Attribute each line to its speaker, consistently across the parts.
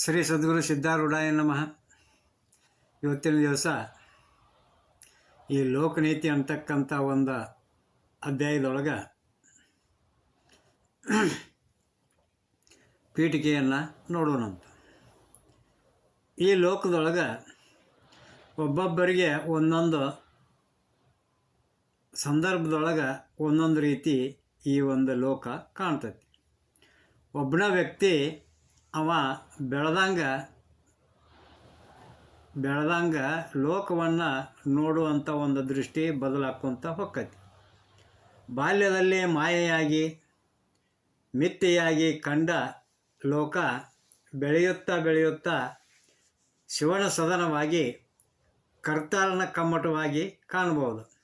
Speaker 1: ಶ್ರೀ ಸದ್ಗುರು ಸಿದ್ಧಾರೂಢಾಯ ನಮಃ. ಇವತ್ತಿನ ದಿವಸ ಈ ಲೋಕನೀತಿ ಅಂತಕ್ಕಂಥ ಒಂದು ಅಧ್ಯಾಯದೊಳಗೆ ಪೀಠಿಕೆಯನ್ನು ನೋಡೋಣಂತ ಈ ಲೋಕದೊಳಗೆ ಒಬ್ಬೊಬ್ಬರಿಗೆ ಒಂದೊಂದು ಸಂದರ್ಭದೊಳಗೆ ಒಂದೊಂದು ರೀತಿ ಈ ಒಂದು ಲೋಕ ಕಾಣ್ತೈತಿ. ಒಬ್ಬನ ವ್ಯಕ್ತಿ ಅವ ಬೆಳೆದಂಗ ಬೆಳೆದಂಗ ಲೋಕವನ್ನು ನೋಡುವಂಥ ಒಂದು ದೃಷ್ಟಿ ಬದಲಾಕೊಂತ ಹೊಕ್ಕತಿ. ಬಾಲ್ಯದಲ್ಲಿ ಮಾಯೆಯಾಗಿ, ಮಿತ್ತೆಯಾಗಿ ಕಂಡ ಲೋಕ ಬೆಳೆಯುತ್ತಾ ಬೆಳೆಯುತ್ತಾ ಶಿವನ ಸದನವಾಗಿ, ಕರ್ತಾರನ ಕಮ್ಮಟವಾಗಿ ಕಾಣಬಹುದು.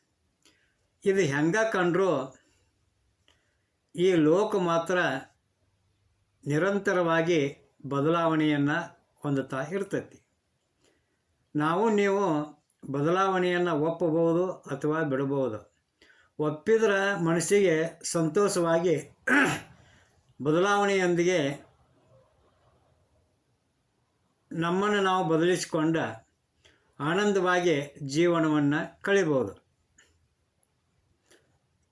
Speaker 1: ಇದು ಹೆಂಗ ಕಂಡ್ರೂ? ಈ ಲೋಕ ಮಾತ್ರ ನಿರಂತರವಾಗಿ ಬದಲಾವಣೆಯನ್ನು ಹೊಂದುತ್ತಾ ಇರ್ತೈತಿ. ನಾವು ನೀವು ಬದಲಾವಣೆಯನ್ನು ಒಪ್ಪಬಹುದು ಅಥವಾ ಬಿಡಬಹುದು. ಒಪ್ಪಿದ್ರೆ ಮನಸ್ಸಿಗೆ ಸಂತೋಷವಾಗಿ ಬದಲಾವಣೆಯೊಂದಿಗೆ ನಮ್ಮನ್ನು ನಾವು ಬದಲಿಸಿಕೊಂಡ ಆನಂದವಾಗಿ ಜೀವನವನ್ನು ಕಳಿಬೋದು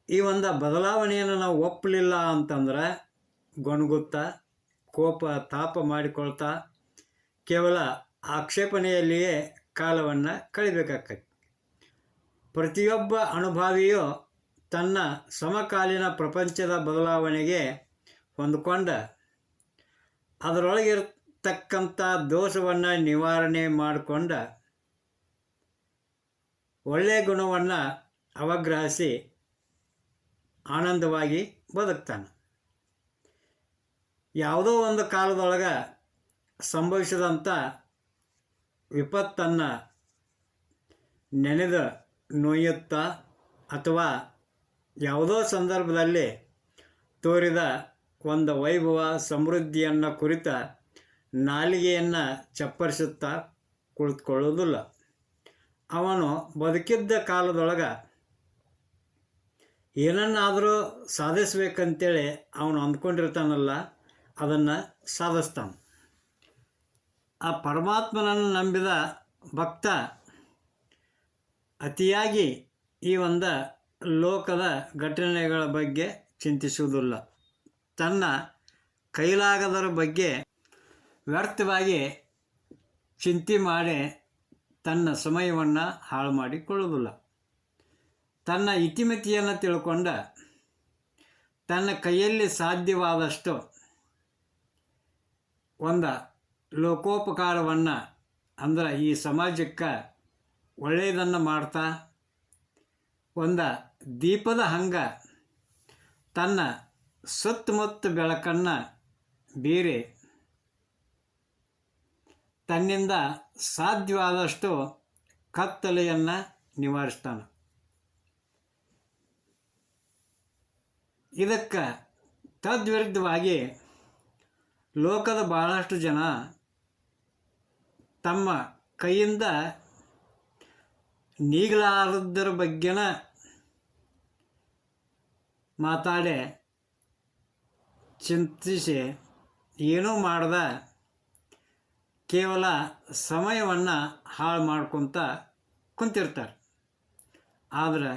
Speaker 1: ಈ ಒಂದು ಬದಲಾವಣೆಯನ್ನು ನಾವು ಒಪ್ಪಲಿಲ್ಲ ಅಂತಂದ್ರೆ ಗೊಣಗುತ್ತಾ ಕೋಪ ತಾಪ ಮಾಡಿಕೊಳ್ತಾ ಕೇವಲ ಆಕ್ಷೇಪಣೆಯಲ್ಲಿಯೇ ಕಾಲವನ್ನು ಕಳಿಬೇಕಾಗ್ತದೆ. ಪ್ರತಿಯೊಬ್ಬ ಅನುಭಾವಿಯು ತನ್ನ ಸಮಕಾಲೀನ ಪ್ರಪಂಚದ ಬದಲಾವಣೆಗೆ ಹೊಂದಿಕೊಂಡ ಅದರೊಳಗಿರ್ತಕ್ಕಂಥ ದೋಷವನ್ನು ನಿವಾರಣೆ ಮಾಡಿಕೊಂಡ ಒಳ್ಳೆಯ ಗುಣವನ್ನು ಅವಗ್ರಹಿಸಿ ಆನಂದವಾಗಿ ಬದುಕ್ತಾನೆ. ಯಾವುದೋ ಒಂದು ಕಾಲದೊಳಗೆ ಸಂಭವಿಸಿದಂಥ ವಿಪತ್ತನ್ನು ನೆನೆದು ನೋಯುತ್ತಾ ಅಥವಾ ಯಾವುದೋ ಸಂದರ್ಭದಲ್ಲಿ ತೋರಿದ ಒಂದು ವೈಭವ, ಸಮೃದ್ಧಿಯನ್ನು ಕುರಿತ ನಾಲಿಗೆಯನ್ನು ಚಪ್ಪರಿಸುತ್ತಾ ಕುಳಿತುಕೊಳ್ಳುವುದಿಲ್ಲ. ಅವನು ಬದುಕಿದ್ದ ಕಾಲದೊಳಗೆ ಏನನ್ನಾದರೂ ಸಾಧಿಸ್ಬೇಕಂತೇಳಿ ಅವನು ಅಂದ್ಕೊಂಡಿರ್ತಾನಲ್ಲ ಅದನ್ನು ಸಾಧಿಸ್ತಾನೆ. ಆ ಪರಮಾತ್ಮನನ್ನು ನಂಬಿದ ಭಕ್ತ ಅತಿಯಾಗಿ ಈ ಒಂದು ಲೋಕದ ಘಟನೆಗಳ ಬಗ್ಗೆ ಚಿಂತಿಸುವುದಿಲ್ಲ. ತನ್ನ ಕೈಲಾಗದರ ಬಗ್ಗೆ ವ್ಯರ್ಥವಾಗಿ ಚಿಂತೆ ಮಾಡಿ ತನ್ನ ಸಮಯವನ್ನು ಹಾಳು ಮಾಡಿಕೊಳ್ಳುವುದಿಲ್ಲ. ತನ್ನ ಇತಿಮಿತಿಯನ್ನು ತಿಳ್ಕೊಂಡ ತನ್ನ ಕೈಯಲ್ಲಿ ಸಾಧ್ಯವಾದಷ್ಟು ಒಂದು ಲೋಕೋಪಕಾರವನ್ನು ಅಂದ್ರೆ ಈ ಸಮಾಜಕ್ಕೆ ಒಳ್ಳೆಯದನ್ನು ಮಾಡ್ತಾ, ಒಂದು ದೀಪದ ಹಂಗ ತನ್ನ ಸುತ್ತಮುತ್ತ ಬೆಳಕನ್ನು ಬೀರಿ ತನ್ನಿಂದ ಸಾಧ್ಯವಾದಷ್ಟು ಕತ್ತಲೆಯನ್ನು ನಿವಾರಿಸ್ತಾನೆ. ಇದಕ್ಕೆ ತದ್ವಿರುದ್ಧವಾಗಿ ಲೋಕದ ಬಹಳಷ್ಟು ಜನ ತಮ್ಮ ಕೈಯಿಂದ ನೀಗಲಾರದ್ದರ ಬಗ್ಗೆನ ಮಾತಾಡೆ, ಚಿಂತಿಸಿ, ಏನೂ ಮಾಡದ, ಕೇವಲ ಸಮಯವನ್ನು ಹಾಳು ಮಾಡ್ಕೊತ ಕುಂತಿರ್ತಾರೆ. ಆದರೆ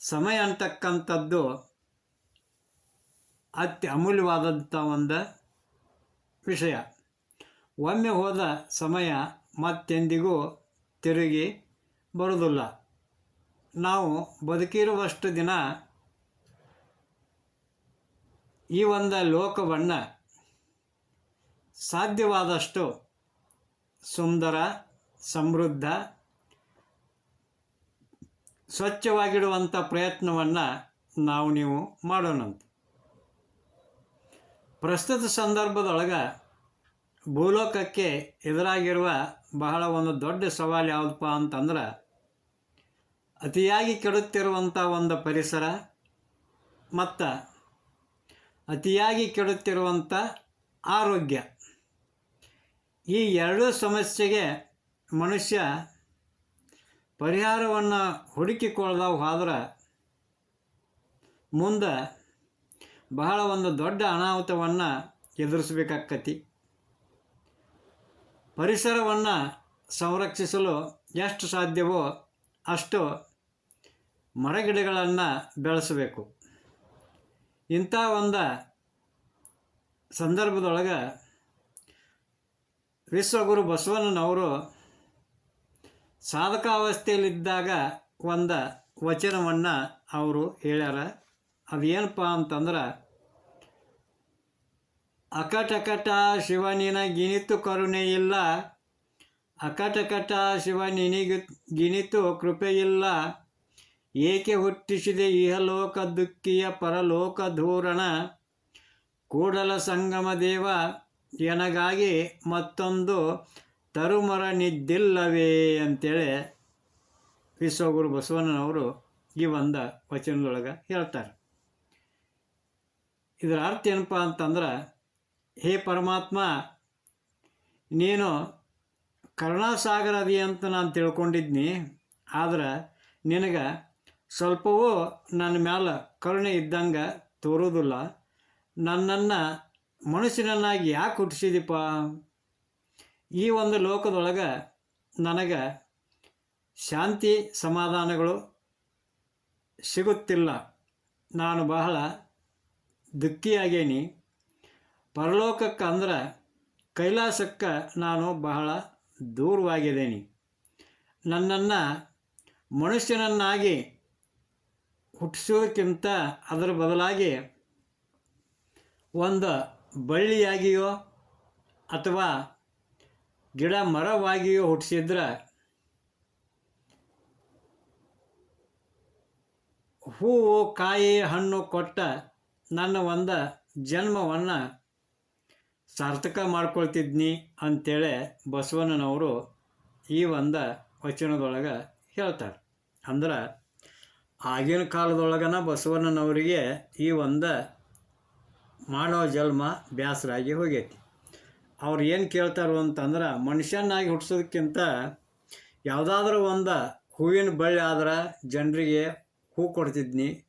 Speaker 1: ಸಮಯ ಅಂತಕ್ಕಂಥದ್ದು ಅತಿ ಅಮೂಲ್ಯವಾದಂಥ ಒಂದು ವಿಷಯ. ಒಮ್ಮೆ ಹೋದ ಸಮಯ ಮತ್ತೆಂದಿಗೂ ತಿರುಗಿ ಬರುವುದಿಲ್ಲ. ನಾವು ಬದುಕಿರುವಷ್ಟು ದಿನ ಈ ಒಂದು ಲೋಕವನ್ನು ಸಾಧ್ಯವಾದಷ್ಟು ಸುಂದರ, ಸಮೃದ್ಧ ಸ್ವಚ್ಛವಾಗಿಡುವಂಥ ಪ್ರಯತ್ನವನ್ನು ನಾವು ನೀವು ಮಾಡೋಣಂತ. ಪ್ರಸ್ತುತ ಸಂದರ್ಭದೊಳಗೆ ಭೂಲೋಕಕ್ಕೆ ಎದುರಾಗಿರುವ ಬಹಳ ಒಂದು ದೊಡ್ಡ ಸವಾಲು ಯಾವುದಪ್ಪ ಅಂತಂದ್ರೆ, ಅತಿಯಾಗಿ ಕೆಡುತ್ತಿರುವಂಥ ಒಂದು ಪರಿಸರ ಮತ್ತು ಅತಿಯಾಗಿ ಕೆಡುತ್ತಿರುವಂಥ ಆರೋಗ್ಯ. ಈ ಎರಡೂ ಸಮಸ್ಯೆಗೆ ಮನುಷ್ಯ ಪರಿಹಾರವನ್ನು ಹುಡುಕಿಕೊಳ್ಳದ ಹೋದ್ರೆ ಮುಂದೆ ಬಹಳ ಒಂದು ದೊಡ್ಡ ಅನಾಹುತವನ್ನು ಎದುರಿಸ್ಬೇಕಾಕ್ಕತಿ ಪರಿಸರವನ್ನು ಸಂರಕ್ಷಿಸಲು ಎಷ್ಟು ಸಾಧ್ಯವೋ ಅಷ್ಟು ಮರಗಿಡಗಳನ್ನು ಬೆಳೆಸಬೇಕು. ಇಂಥ ಒಂದು ಸಂದರ್ಭದೊಳಗೆ ವಿಶ್ವಗುರು ಬಸವಣ್ಣನವರು ಸಾಧಕಾವಸ್ಥೆಯಲ್ಲಿದ್ದಾಗ ಒಂದು ವಚನವನ್ನು ಅವರು ಹೇಳ್ಯಾರ. ಅದೇನಪ್ಪ ಅಂತಂದ್ರೆ ಅಕಟಕಟ ಶಿವನಿನ ಗಿನಿತು ಕರುಣೆ ಇಲ್ಲ. ಅಕಟಕಟ ಶಿವ ನಿನಗಿ ಗಿನಿತು ಕೃಪೆಯಿಲ್ಲ ಏಕೆ ಹುಟ್ಟಿಸಿದೆ ಇಹಲೋಕ ದುಃಖಿಯ ಪರಲೋಕ ಧೂರಣ? ಕೂಡಲ ಸಂಗಮ ದೇವ, ಎನಗಾಗಿ ಮತ್ತೊಂದು ತರುಮರ ನಿದ್ದಿಲ್ಲವೇ ಅಂತೇಳಿ ವಿಶ್ವಗುರು ಬಸವಣ್ಣನವರು ಈ ಒಂದು ವಚನದೊಳಗೆ ಹೇಳ್ತಾರೆ. ಇದರ ಅರ್ಥ ಏನಪ್ಪ ಅಂತಂದ್ರೆ ಹೇ ಪರಮಾತ್ಮ, ನೀನು ಕರುಣಾಸಾಗರ ಅದಿ ಅಂತ ನಾನು ತಿಳ್ಕೊಂಡಿದ್ನಿ, ಆದ್ರೆ ನಿನಗೆ ಸ್ವಲ್ಪವೂ ನನ್ನ ಮ್ಯಾಲೆ ಕರುಣೆ ಇದ್ದಂಗೆ ತೋರೋದಿಲ್ಲ. ನನ್ನನ್ನು ಮನುಷ್ಯನನ್ನಾಗಿ ಯಾಕೆ ಹುಟ್ಟಿಸಿದಿಪ್ಪ ಈ ಒಂದು ಲೋಕದೊಳಗೆ ನನಗೆ ಶಾಂತಿ ಸಮಾಧಾನಗಳು ಸಿಗುತ್ತಿಲ್ಲ. ನಾನು ಬಹಳ ದುಃಖಿಯಾಗೇನಿ. ಪರಲೋಕಕ್ಕೆ ಅಂದ್ರೆ ಕೈಲಾಸಕ್ಕೆ ನಾನು ಬಹಳ ದೂರವಾಗಿದ್ದೇನೆ. ನನ್ನನ್ನು ಮನುಷ್ಯನನ್ನಾಗಿ ಹುಟ್ಟಿಸೋದಕ್ಕಿಂತ ಅದರ ಬದಲಾಗಿ ಒಂದು ಬಳ್ಳಿಯಾಗಿಯೋ ಅಥವಾ ಗಿಡ ಮರವಾಗಿಯೋ ಹುಟ್ಟಿಸಿದ್ರೆ ಹೂವು, ಕಾಯಿ, ಹಣ್ಣು ಕೊಟ್ಟ ನನ್ನ ಒಂದು ಜನ್ಮವನ್ನು ಸಾರ್ಥಕ ಮಾಡ್ಕೊಳ್ತಿದ್ನಿ ಅಂಥೇಳಿ ಬಸವಣ್ಣನವರು ಈ ಒಂದು ವಚನದೊಳಗೆ ಹೇಳ್ತಾರೆ. ಅಂದ್ರೆ, ಆಗಿನ ಕಾಲದೊಳಗನ ಬಸವಣ್ಣನವರಿಗೆ ಈ ಒಂದು ಮಾಡೋ ಜನ್ಮ ಬ್ಯಾಸರಾಗಿ ಹೋಗೈತಿ. ಅವ್ರು ಏನು ಕೇಳ್ತಾರೋ ಅಂತಂದ್ರೆ ಮನುಷ್ಯನಾಗಿ ಹುಟ್ಟಿಸೋದಕ್ಕಿಂತ ಯಾವುದಾದ್ರೂ ಒಂದು ಹೂವಿನ ಬಳ್ಳಿ ಆದ್ರೆ ಜನರಿಗೆ ಹೂ ಕೊಡ್ತಿದ್ನಿ,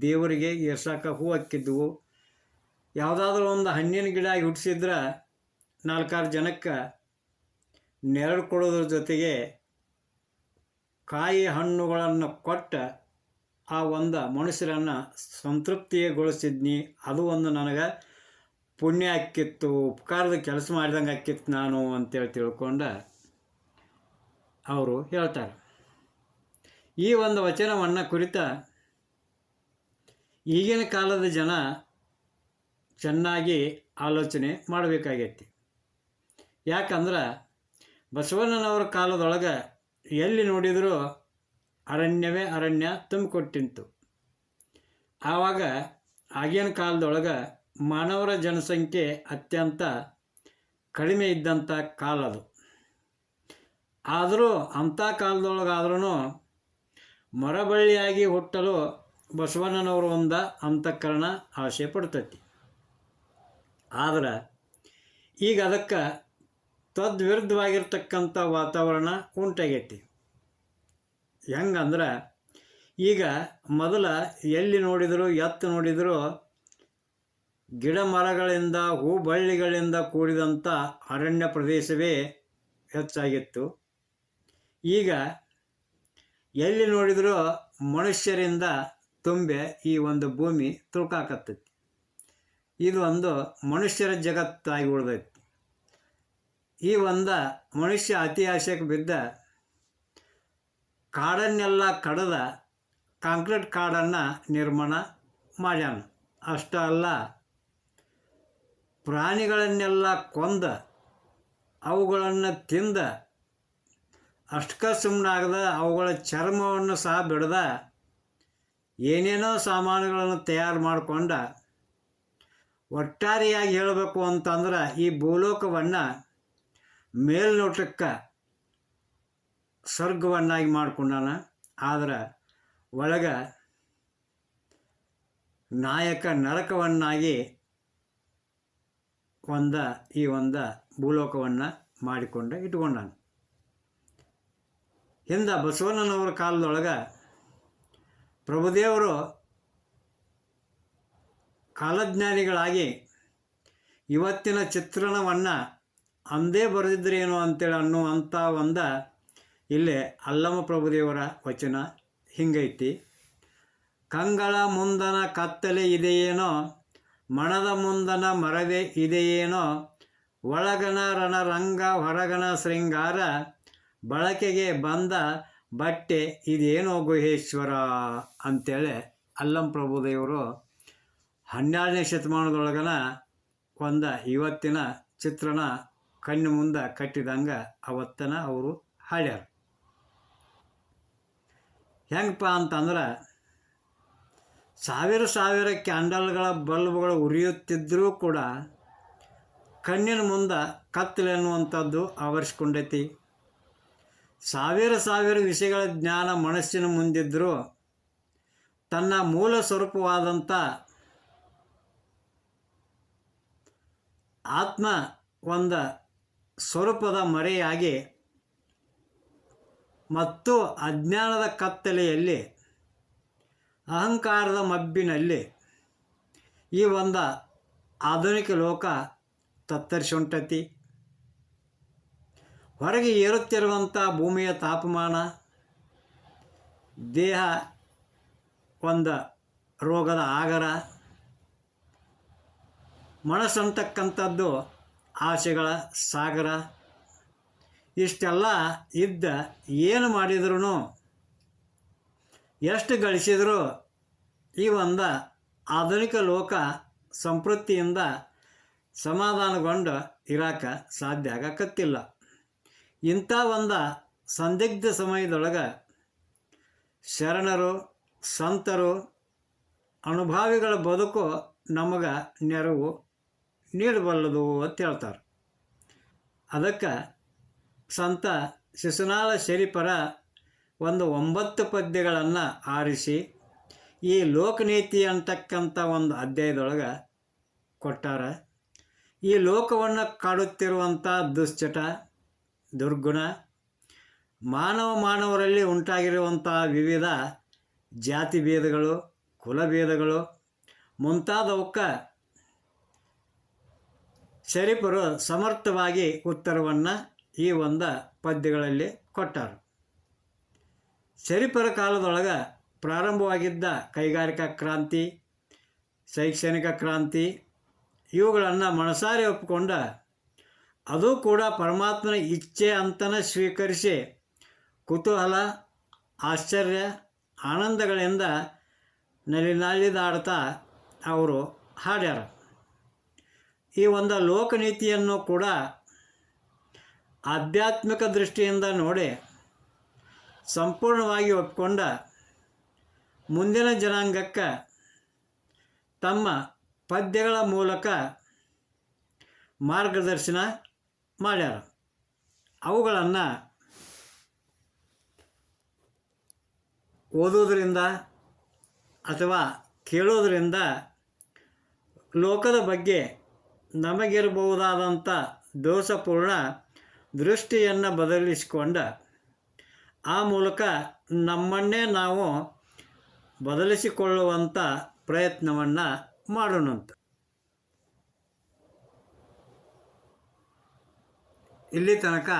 Speaker 1: ದೇವರಿಗೆ ಏರ್ಸಾಕ ಹೂ ಹಾಕಿದ್ವು ಯಾವುದಾದ್ರೂ ಒಂದು ಹಣ್ಣಿನ ಗಿಡ ಹುಟ್ಟಿಸಿದ್ರೆ ನಾಲ್ಕಾರು ಜನಕ್ಕೆ ನೆರಳು ಕೊಡೋದ್ರ ಜೊತೆಗೆ ಕಾಯಿ ಹಣ್ಣುಗಳನ್ನು ಕೊಟ್ಟ ಆ ಒಂದು ಮನುಷ್ಯರನ್ನು ಸಂತೃಪ್ತಿಗೊಳಿಸಿದ್ನಿ. ಅದು ಒಂದು ನನಗೆ ಪುಣ್ಯ ಆಕ್ಕಿತ್ತು ಉಪಕಾರದ ಕೆಲಸ ಮಾಡಿದಂಗೆ ಆಕ್ಕಿತ್ತು ನಾನು ಅಂತೇಳಿ ತಿಳ್ಕೊಂಡು ಅವರು ಹೇಳ್ತಾರೆ. ಈ ಒಂದು ವಚನವನ್ನು ಕುರಿತ ಈಗಿನ ಕಾಲದ ಜನ ಚೆನ್ನಾಗಿ ಆಲೋಚನೆ ಮಾಡಬೇಕಾಗೈತಿ. ಯಾಕಂದ್ರೆ ಬಸವಣ್ಣನವರ ಕಾಲದೊಳಗೆ ಎಲ್ಲಿ ನೋಡಿದರೂ ಅರಣ್ಯವೇ ಅರಣ್ಯ ತುಂಬಿಕೊಟ್ಟಿಂತು ಆವಾಗ ಆಗಿನ ಕಾಲದೊಳಗೆ ಮಾನವರ ಜನಸಂಖ್ಯೆ ಅತ್ಯಂತ ಕಡಿಮೆ ಇದ್ದಂಥ ಕಾಲ ಅದು. ಆದರೂ ಅಂಥ ಕಾಲದೊಳಗಾದ್ರೂ ಮರಬಳ್ಳಿಯಾಗಿ ಹುಟ್ಟಲು ಬಸವಣ್ಣನವರು ಒಂದು ಅಂತಃಕರಣ ಆಸೆ ಪಡ್ತೈತಿ. ಆದ್ರೆ ಈಗ ಅದಕ್ಕೆ ತದ್ವಿರುದ್ಧವಾಗಿರ್ತಕ್ಕಂಥ ವಾತಾವರಣ ಉಂಟಾಗೈತಿ. ಹೆಂಗಂದ್ರೆ ಈಗ ಮೊದಲ ಎಲ್ಲಿ ನೋಡಿದರೂ, ಎತ್ತು ನೋಡಿದರೂ, ಗಿಡ ಮರಗಳಿಂದ, ಹೂ ಬಳ್ಳಿಗಳಿಂದ ಕೂಡಿದಂಥ ಅರಣ್ಯ ಪ್ರದೇಶವೇ ಹೆಚ್ಚಾಗಿತ್ತು. ಈಗ ಎಲ್ಲಿ ನೋಡಿದರೂ ಮನುಷ್ಯರಿಂದ ತುಂಬೆ ಈ ಒಂದು ಭೂಮಿ ತುಳ್ಕಾಕತ್ತೈತಿ. ಇದು ಒಂದು ಮನುಷ್ಯರ ಜಗತ್ತಾಗಿ ಉಳಿದೈತಿ. ಈ ಒಂದು ಮನುಷ್ಯ ಅತಿ ಆಸೆಗೆ ಬಿದ್ದ ಕಾಡನ್ನೆಲ್ಲ ಕಡದ ಕಾಂಕ್ರೀಟ್ ಕಾಡನ್ನು ನಿರ್ಮಾಣ ಮಾಡ್ಯಾನ. ಅಷ್ಟ ಅಲ್ಲ, ಪ್ರಾಣಿಗಳನ್ನೆಲ್ಲ ಕೊಂದ ಅವುಗಳನ್ನು ತಿಂದ ಅಷ್ಟಕ ಸುಮ್ಮನಾಗದ ಅವುಗಳ ಚರ್ಮವನ್ನು ಸಹ ಬಿಡದ ಏನೇನೋ ಸಾಮಾನುಗಳನ್ನು ತಯಾರು ಮಾಡಿಕೊಂಡ ಒಟ್ಟಾರೆಯಾಗಿ ಹೇಳಬೇಕು ಅಂತಂದ್ರೆ ಈ ಭೂಲೋಕವನ್ನು ಮೇಲ್ನೋಟಕ್ಕೆ ಸ್ವರ್ಗವನ್ನಾಗಿ ಮಾಡ್ಕೊಂಡಾನ. ಆದ್ರೆ ಒಳಗೆ ನಾಯಕ ನರಕವನ್ನಾಗಿ ಒಂದ ಈ ಒಂದ ಭೂಲೋಕವನ್ನು ಮಾಡಿಕೊಂಡು ಇಟ್ಕೊಂಡಾನ. ಹಿಂದ ಬಸವಣ್ಣನವರ ಕಾಲದೊಳಗೆ ಪ್ರಭುದೇವರು ಕಾಲಜ್ಞಾನಿಗಳಾಗಿ ಇವತ್ತಿನ ಚಿತ್ರಣವನ್ನು ಅಂದೇ ಬರೆದಿದ್ರೇನು ಅಂತೇಳಿ ಅನ್ನುವಂಥ ಒಂದ ಇಲ್ಲೇ ಅಲ್ಲಮ ಪ್ರಭುದೇವರ ವಚನ ಹಿಂಗೈತಿ. ಕಂಗಳ ಮುಂದನ ಕತ್ತಲೆ ಇದೆಯೇನೋ, ಮಣದ ಮುಂದನ ಮರವೇ ಇದೆಯೇನೋ ಒಳಗಣ ರಣರಂಗ ಹೊರಗಣ ಶೃಂಗಾರ, ಬಳಕೆಗೆ ಬಂದ ಬಟ್ಟೆ ಇದೇನೋ ಗುಹೇಶ್ವರ ಅಂತೇಳಿ ಅಲ್ಲಂ ಪ್ರಭುದೇವರು ಹನ್ನೆರಡನೇ ಶತಮಾನದೊಳಗನ ಕೊಂದ ಇವತ್ತಿನ ಚಿತ್ರಣ ಕಣ್ಣು ಮುಂದೆ ಕಟ್ಟಿದಂಗೆ ಅವತ್ತನ ಅವರು ಹಾಡ್ಯಾರ. ಹೆಂಗಪ್ಪ ಅಂತಂದ್ರೆ, ಸಾವಿರ ಸಾವಿರ ಕ್ಯಾಂಡಲ್ಗಳ ಬಲ್ಬ್ಗಳು ಉರಿಯುತ್ತಿದ್ದರೂ ಕೂಡ ಕಣ್ಣಿನ ಮುಂದೆ ಕತ್ತಲೆ ಅನ್ನುವಂಥದ್ದು ಆವರಿಸ್ಕೊಂಡೈತಿ. ಸಾವಿರ ಸಾವಿರ ವಿಷಯಗಳ ಜ್ಞಾನ ಮನಸ್ಸಿನ ಮುಂದಿದ್ದರೂ ತನ್ನ ಮೂಲ ಸ್ವರೂಪವಾದಂಥ ಆತ್ಮ ಒಂದು ಸ್ವರೂಪದ ಮರೆಯಾಗಿ ಮತ್ತು ಅಜ್ಞಾನದ ಕತ್ತಲೆಯಲ್ಲಿ, ಅಹಂಕಾರದ ಮಬ್ಬಿನಲ್ಲಿ ಈ ಒಂದು ಆಧುನಿಕ ಲೋಕ ತತ್ತರಿಸಿ ಹೊರಗೆ ಏರುತ್ತಿರುವಂಥ ಭೂಮಿಯ ತಾಪಮಾನ, ದೇಹ ಒಂದು ರೋಗದ ಆಗರ ಮನಸ್ಸಂತಕ್ಕಂಥದ್ದು, ಆಸೆಗಳ ಸಾಗರ, ಇಷ್ಟೆಲ್ಲ ಇದ್ದ ಏನು ಮಾಡಿದ್ರು ಎಷ್ಟು ಗಳಿಸಿದರೂ ಈ ಒಂದು ಆಧುನಿಕ ಲೋಕ ಸಂಪೃತ್ತಿಯಿಂದ ಸಮಾಧಾನಗೊಂಡು ಇರಾಕ ಸಾಧ್ಯ ಆಗಕತ್ತಿಲ್ಲ. ಇಂಥ ಒಂದು ಸಂದಿಗ್ಧ ಸಮಯದೊಳಗೆ ಶರಣರು, ಸಂತರು, ಅನುಭಾವಿಗಳ ಬದುಕು ನಮಗೆ ನೆರವು ನೀಡಬಲ್ಲದು ಅಂತ ಹೇಳ್ತಾರೆ. ಅದಕ್ಕೆ ಸಂತ ಶಿಶುನಾಳ ಶರೀಫರ ಒಂದು ಒಂಬತ್ತು ಪದ್ಯಗಳನ್ನು ಆರಿಸಿ ಈ ಲೋಕನೀತಿ ಅಂತಕ್ಕಂಥ ಒಂದು ಅಧ್ಯಾಯದೊಳಗೆ ಕೊಟ್ಟಾರ. ಈ ಲೋಕವನ್ನು ಕಾಡುತ್ತಿರುವಂಥ ದುಶ್ಚಟ, ದುರ್ಗುಣ, ಮಾನವ ಮಾನವರಲ್ಲಿ ಉಂಟಾಗಿರುವಂಥ ವಿವಿಧ ಜಾತಿ ಭೇದಗಳು ಕುಲಭೇದಗಳು ಮುಂತಾದವಕ್ಕೆ ಶರೀಫರು ಸಮರ್ಥವಾಗಿ ಉತ್ತರವನ್ನು ಈ ಒಂದು ಪದ್ಯಗಳಲ್ಲಿ ಕೊಟ್ಟರು. ಶರೀಫರ ಕಾಲದೊಳಗೆ ಪ್ರಾರಂಭವಾಗಿದ್ದ ಕೈಗಾರಿಕಾ ಕ್ರಾಂತಿ, ಶೈಕ್ಷಣಿಕ ಕ್ರಾಂತಿ, ಇವುಗಳನ್ನು ಮನಸಾರೆ ಒಪ್ಪಿಕೊಂಡ ಅದು ಕೂಡ ಪರಮಾತ್ಮನ ಇಚ್ಛೆ ಅಂತನ ಸ್ವೀಕರಿಸಿ ಕುತೂಹಲ, ಆಶ್ಚರ್ಯ, ಆನಂದಗಳಿಂದ ನಲಿನಾಳಿದಾಡ್ತಾ ಅವರು ಹಾಡ್ಯಾರ. ಈ ಒಂದು ಲೋಕನೀತಿಯನ್ನು ಕೂಡ ಆಧ್ಯಾತ್ಮಿಕ ದೃಷ್ಟಿಯಿಂದ ನೋಡಿ ಸಂಪೂರ್ಣವಾಗಿ ಒಪ್ಪಿಕೊಂಡ ಮುಂದಿನ ಜನಾಂಗಕ್ಕೆ ತಮ್ಮ ಪದ್ಯಗಳ ಮೂಲಕ ಮಾರ್ಗದರ್ಶನ ಮಾಡ್ಯಾರ. ಅವುಗಳನ್ನು ಓದೋದರಿಂದ ಅಥವಾ ಕೇಳೋದರಿಂದ ಲೋಕದ ಬಗ್ಗೆ ನಮಗಿರಬಹುದಾದಂಥ ದೋಷಪೂರ್ಣ ದೃಷ್ಟಿಯನ್ನು ಬದಲಿಸಿಕೊಂಡ ಆ ಮೂಲಕ ನಮ್ಮನ್ನೇ ನಾವು ಬದಲಿಸಿಕೊಳ್ಳುವಂಥ ಪ್ರಯತ್ನವನ್ನು ಮಾಡೋಣಂತ. ಇಲ್ಲಿ ತನಕ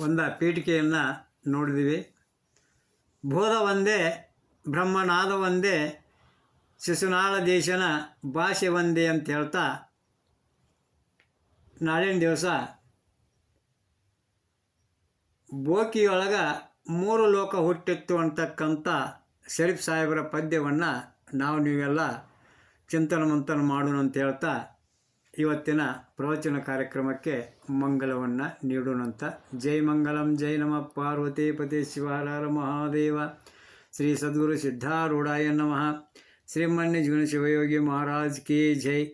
Speaker 1: ಒಂದು ಪೀಠಿಕೆಯನ್ನು ನೋಡಿದ್ವಿ. ಬೋಧ ಒಂದೇ, ಬ್ರಹ್ಮನಾದ ಒಂದೇ ಶಿಶುನಾಳ ದೇಶನ ಭಾಷೆ ಒಂದೇ ಅಂತ ಹೇಳ್ತಾ ನಾಳಿನ ದಿವಸ ಬೋಕಿಯೊಳಗೆ ಮೂರು ಲೋಕ ಹುಟ್ಟಿತ್ತು ಅಂತಕ್ಕಂಥ ಶರೀಫ್ ಸಾಹೇಬರ ಪದ್ಯವನ್ನು ನಾವು ನೀವೆಲ್ಲ ಚಿಂತನ ಮಂತನ ಮಾಡೋಣ ಅಂತ ಹೇಳ್ತಾ ಇವತ್ತಿನ ಪ್ರವಚನ ಕಾರ್ಯಕ್ರಮಕ್ಕೆ ಮಂಗಲವನ್ನು ನೀಡೋಣಂತ. ಜೈ ಮಂಗಲಂ, ಜೈ ನಮ. ಪಾರ್ವತಿ ಪತಿ ಶಿವಾರಾರ ಮಹಾದೇವ. ಶ್ರೀ ಸದ್ಗುರು ಸಿದ್ಧಾರೂಢಾಯ ನಮಃ. श्रीमान्य झुनझवयोगी महाराज की जय।